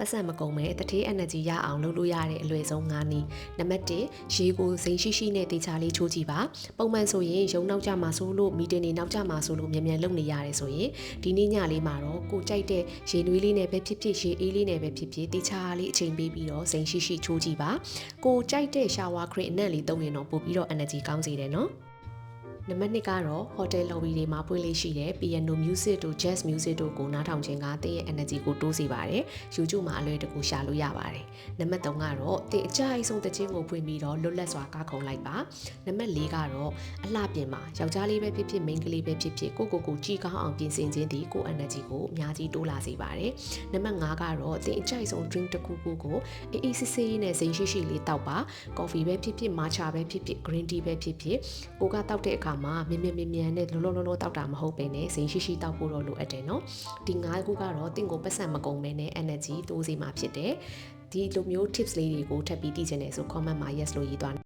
ပတ်စံမကုန်မဲ့တထေး energy ရအောင်လုပ်လို့ရတဲ့အလွယ်ဆုံး9နည်းနံပါတ်1ရေကိုစိမ်ရှိရှိနဲ့တေချာလေးချိုးကြည့်ပါပုံမှန်ဆိုရင်ရုံနောက်ကြမှာဆိုလို့မီတင်နေနောက်ကြမှာဆိုလို့မြန်မြန်လုပ်နေရတယ်ဆိုရင်ဒီနေ့ညလေးမှာတော့ကိုကြိုက်တဲ့ရေနွေးလေးနဲ့ပဲဖြစ်ဖြစ်ရေအေးလေးနဲ့ပဲဖြစ်ဖြစ်တေချာလေးအချိန်ပေးပြီးတော့စိမ်ရှိရှိချိုးကြည့်ပါကိုကြိုက်တဲ့ shower cream အနံ့လေးသုံးရင်တော့ပို့ပြီးတော့ energy ကောင်းစေတယ်နော် နံပါတ်2ကတော့ hotel lobby တွေမှာပွင့်လေးရှိတဲ့ piano music တို့ jazz music တို့ကိုနားထောင်ခြင်းကတင့်ရဲ့ energy ကိုတိုးစေပါတယ်။ YouTube မှာအလွယ်တကူရှာလို့ရပါတယ်။နံပါတ်3ကတော့တင့်အကြိုက်ဆုံးတခြင်းကိုဖွင့်ပြီးတော့လွတ်လပ်စွာကားခုံလိုက်ပါ။နံပါတ်4ကတော့အလှပြင်မှာယောက်ျားလေးပဲဖြစ်ဖြစ်မိန်းကလေးပဲဖြစ်ဖြစ်ကိုကိုကိုကြည်ကောင်းအောင်ပြင်ဆင်ခြင်းဒီကို energy ကိုအများကြီးတိုးလာစေပါတယ်။နံပါတ်5ကတော့တင့်အကြိုက်ဆုံး drink တစ်ခုခုကိုအေးအေးဆေးဆေးနဲ့စိမ်ရှိရှိလေးတောက်ပါ။ coffee ပဲဖြစ်ဖြစ် matcha ပဲဖြစ်ဖြစ် green tea ပဲဖြစ်ဖြစ်ကိုကတောက်တဲ့အခါမှာမြင်မြင်မြင်မြင်နဲ့လောလောလောလောတောက်တာမဟုတ်ပဲနဲ့စိမ်ရှိရှိတောက်ဖို့တော့လိုအပ်တယ်နော်ဒီ၅ခုကတော့တင့်ကိုပတ်စံမကုန်ပဲနဲ့ energy တိုးစေမှာဖြစ်တယ်ဒီလိုမျိုး tips လေးတွေကိုထပ်ပြီးသိချင်တယ်ဆို comment မှာ yes လို့ရေးသွား